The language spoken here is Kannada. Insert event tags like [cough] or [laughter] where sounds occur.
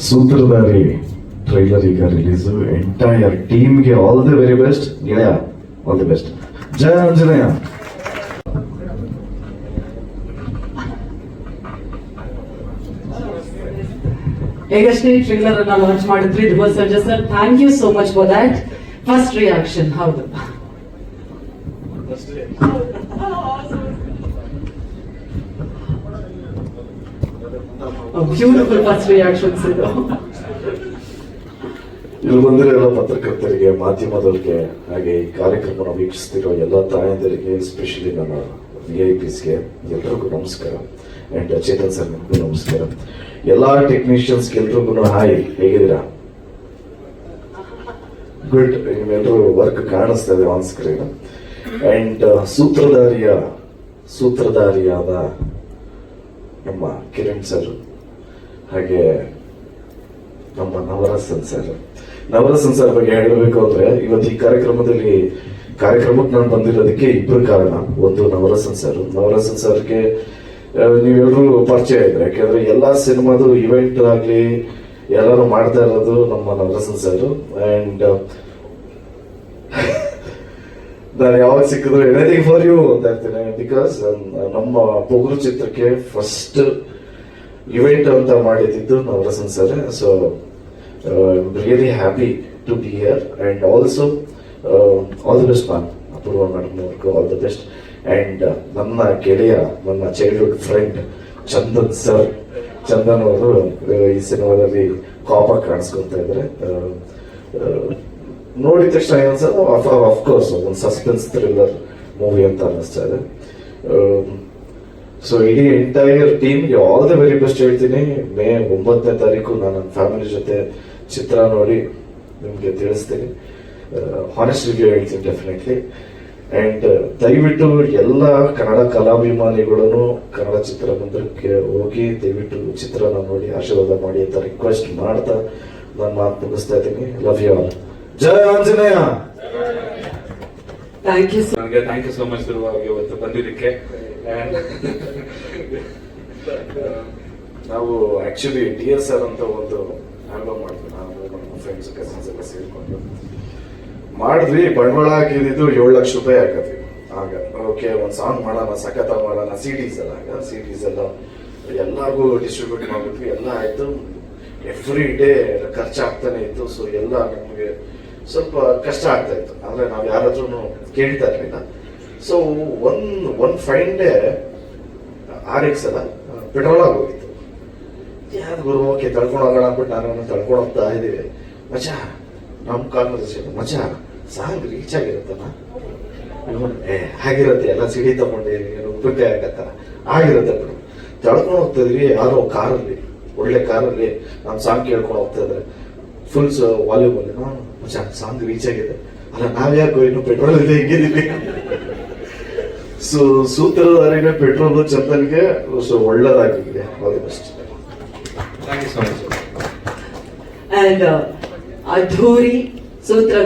ಸೂತ್ರಧಾರಿ ಟ್ರೈಲರ್ ಈಗ ರಿಲೀಸ್ ಎಂಟೈರ್ ಟೀಮ್ಗೆ ಆಲ್ ದಿ ವೆರಿ ಬೆಸ್ಟ್ ಗೆಳೆಯ ಆಲ್ ದಿ ಬೆಸ್ಟ್ ಜಯ ಆಂಜನೇಯ. ಈಗಷ್ಟೇ ಟ್ರೇಲರ್ ಅನ್ನ ಲಾಂಚ್ ಮಾಡಿದ್ರಿ Dhruva Sarja sir thank you so much for that first reaction ಹೌದು. [laughs] ಇಲ್ಲಿ ಬಂದಿರೋ ಪತ್ರಕರ್ತರಿಗೆ, ಮಾಧ್ಯಮದವರಿಗೆ, ಹಾಗೆ ಈ ಕಾರ್ಯಕ್ರಮವನ್ನು ವೀಕ್ಷಿಸ್ತಿರೋ ಎಲ್ಲ ತಾಯಂದರಿಗೆ ಸ್ಪೆಷಲಿ ನನ್ನ ವಿ ಐ ಪಿಸ್ಗೆ ಎಲ್ರಿಗೂ ನಮಸ್ಕಾರ. ಅಂಡ್ ಚೇತನ್ ಸರ್ ನಿಮಗೂ ನಮಸ್ಕಾರ. ಎಲ್ಲ ಟೆಕ್ನಿಷಿಯನ್ಸ್ ಎಲ್ರಿಗೂ ಹಾಯ್ ಹೇಗಿದ್ದೀರಾ? ಗುಡ್ ನಿಮ್ಮೆಲ್ಲರೂ ವರ್ಕ್ ಕಾಣಿಸ್ತಾ ಇದೆ ಆನ್ ಸ್ಕ್ರೀನ್ ಅಂಡ್ ಸೂತ್ರಧಾರಿಯ, ಸೂತ್ರಧಾರಿಯಾದ ನಮ್ಮ ಕಿರಣ್ ಸರ್, ಹಾಗೆ ನಮ್ಮ ನವರಸನ್ ಸರ್. ನವರಸನ್ ಸರ್ ಬಗ್ಗೆ ಹೇಳಬೇಕು ಅಂದ್ರೆ, ಇವತ್ತು ಈ ಕಾರ್ಯಕ್ರಮದಲ್ಲಿ ಕಾರ್ಯಕ್ರಮಕ್ಕೆ ನಾನು ಬಂದಿರೋದಕ್ಕೆ ಇಬ್ಬರು ಕಾರಣ. ಒಂದು ನವರಸನ್ ಸರ್. ನವರಸನ್ ಸರ್ಗೆ ನೀವೆಲ್ಲರೂ ಪರಿಚಯ ಇದ್ರೆ, ಯಾಕೆಂದ್ರೆ ಎಲ್ಲಾ ಸಿನಿಮಾದು ಇವೆಂಟ್ ಆಗ್ಲಿ ಎಲ್ಲರೂ ಮಾಡ್ತಾ ಇರೋದು ನಮ್ಮ ನವರಸನ್ ಸರ್. ಅಂಡ್ ನಾನು ಯಾವಾಗ ಸಿಕ್ಕಿದ್ರು ಎನಿಥಿಂಗ್ ಫಾರ್ ಯು ಅಂತ ಇರ್ತೀನಿ ಬಿಕಾಸ್ ನಮ್ಮ ಪೊಗರು ಚಿತ್ರಕ್ಕೆ ಫಸ್ಟ್ ಇವೆಂಟ್ ಅಂತ ಮಾಡಿದ್ದು Navarasan sir so really happy to be here and also all the best ma'am Apoorva madam ಅವ್ರಿಗೂ ಆಲ್ ದಿ ಬೆಸ್ಟ್ ಅಂಡ್ ನನ್ನ ಗೆಳೆಯ ನನ್ನ childhood friend Chandan sir Chandan ಅವರು ಆ, ಈ ಸಿನಿಮಾದಲ್ಲಿ ಕಾಪ ಕಾಣಿಸ್ಕೊಂತ ಇದ್ದಾರೆ. ಆ, ಆ, ನೋಡಿದ ತಕ್ಷಣ ಏನ್ಸಲ್ಲ ಅಫ್ಕೋರ್ಸ್ ಒಂದು ಸಸ್ಪೆನ್ಸ್ ಥ್ರಿಲ್ಲರ್ ಮೂವಿ ಅಂತ ಅನ್ನಿಸ್ತಾ ಇದೆ. ಸೊ ಇಡೀ entire team all the very best ಹೇಳ್ತೀನಿ. ಮೇ ಒಂಬತ್ತನೇ ತಾರೀಕು ನಾನು ನನ್ನ ಫ್ಯಾಮಿಲಿ ಜೊತೆ ಚಿತ್ರ ನೋಡಿ ನಿಮಗೆ ತಿಳಿಸ್ತೀನಿ. ಹಾನೆಸ್ಟ್ ರಿವ್ಯೂ ಹೇಳ್ತೀನಿ ಡೆಫಿನೆಟ್ಲಿ ಅಂಡ್ ದಯವಿಟ್ಟು ಎಲ್ಲ ಕನ್ನಡ ಕಲಾಭಿಮಾನಿಗಳನ್ನು ಕನ್ನಡ ಚಿತ್ರ ಮಂದಿರಕ್ಕೆ ಹೋಗಿ ದಯವಿಟ್ಟು ಚಿತ್ರನ ನೋಡಿ ಆಶೀರ್ವಾದ ಮಾಡಿ ಅಂತ ರಿಕ್ವೆಸ್ಟ್ ಮಾಡ್ತಾ ನಾನು ಮಾತು ಮುಗಿಸ್ತಾ ಇದ್ದೀನಿ. Love you all Jaya Anjaneya. Thank you sir ನನಗೆ ಥ್ಯಾಂಕ್ ಯು ಸೋ ಮಚ್ ಧ್ರುವಾಗಿ ಇವತ್ತು ಬಂದಿದ್ದಕ್ಕೆ. [laughs] ನಾವು ಆಕ್ಚುಲಿ ಡಿ ಎಸ್ ಆರ್ ಅಂತ ಒಂದು ಆಲ್ಬಮ್ ಮಾಡಿದ್ವಿ. ನಾವು ನಮ್ಮ ಫ್ರೆಂಡ್ಸ್ ಕಸಿನ್ಸ್ ಎಲ್ಲ ಸೇರ್ಕೊಂಡು. ಮಾಡಿದ್ವಿ. ಬಂಡವಾಳ ಹಾಕಿದ್ದು ಏಳು ಲಕ್ಷ ರೂಪಾಯಿ ಹಾಕದ್ವಿ ಆಗ ಓಕೆ ಒಂದು ಸಾಂಗ್ ಮಾಡೋಣ ಸಖತ ಮಾಡೋಣ ಸಿ ಡಿಸ್ ಎಲ್ಲ ಆಗ. ಸಿ ಡಿಸ್ ಎಲ್ಲ ಎಲ್ಲರಿಗೂ ಡಿಸ್ಟ್ರಿಬ್ಯೂಟ್ ಮಾಡಿದ್ವಿ ಎಲ್ಲ ಆಯ್ತು. ಎವ್ರಿ ಡೇ ಖರ್ಚಾಗ್ತಾನೆ ಇತ್ತು. ಸೊ ಎಲ್ಲ ನಮಗೆ ಸ್ವಲ್ಪ ಕಷ್ಟ ಆಗ್ತಾ ಇತ್ತು. ಅಂದ್ರೆ ನಾವು ಯಾರಾದ್ರೂ ಕೇಳ್ತಾ ಇರಲಿಲ್ಲ. So one one fine day R X ಅಲ್ಲ ಪೆಟ್ರೋಲ್ ಆಗೋಗಿತ್ತು. ಯಾರು ಗುರು, ಓಕೆ, ತಳ್ಕೊಂಡು ಹೋಗೋಣ ಅಂದ್ಬಿಟ್ಟು ನಾನು ತಳ್ಕೊಂಡು ಹೋಗ್ತಾ ಇದ್ದೀವಿ. ಮಜಾ ನಮ್ಮ ಕಾನ್ವರ್ಸೇಷನ್ ಮಜಾ ಸಾಂಗ್. ರೀಚ್ ಆಗಿರುತ್ತಲ್ಲ? ಏ ಆಗಿರುತ್ತೆ ಎಲ್ಲ ಸಿಡಿ ತಗೊಂಡು ಉಪ್ಪಿನಕಾಯಿ ಆಗತ್ತ ಆಗಿರುತ್ತೆ ಬಿಡು. ತಳ್ಕೊಂಡು ಹೋಗ್ತಾ ಇದ್ವಿ, ಯಾರೋ ಕಾರಲ್ಲಿ, ಒಳ್ಳೆ ಕಾರಲ್ಲಿ ನಮ್ಮ ಸಾಂಗ್ ಕೇಳ್ಕೊಂಡು ಹೋಗ್ತಾ ಇದ್ರೆ. ಫುಲ್ ವಾಲ್ಯೂಬಲ್ ಅಲ್ಲಿ. ನಾನು ಮಚ ಸಾಂಗ್ ರೀಚ್ ಆಗಿದೆ. ಅಲ್ಲ ನಾವ್ಯಾಕೋ ಇನ್ನು ಪೆಟ್ರೋಲ್ ಇದೆ ಹಿಂಗೆ ಸೊ ಸೂತ್ರಧಾರಿಗೆ ಪೆಟ್ರೋಲ್ ಚಂದನ್ಗೆ so ಒಳ್ಳೇದಾಗಿದೆ all the best thank you so much and ಅಧೂರಿ ಸೂತ್ರ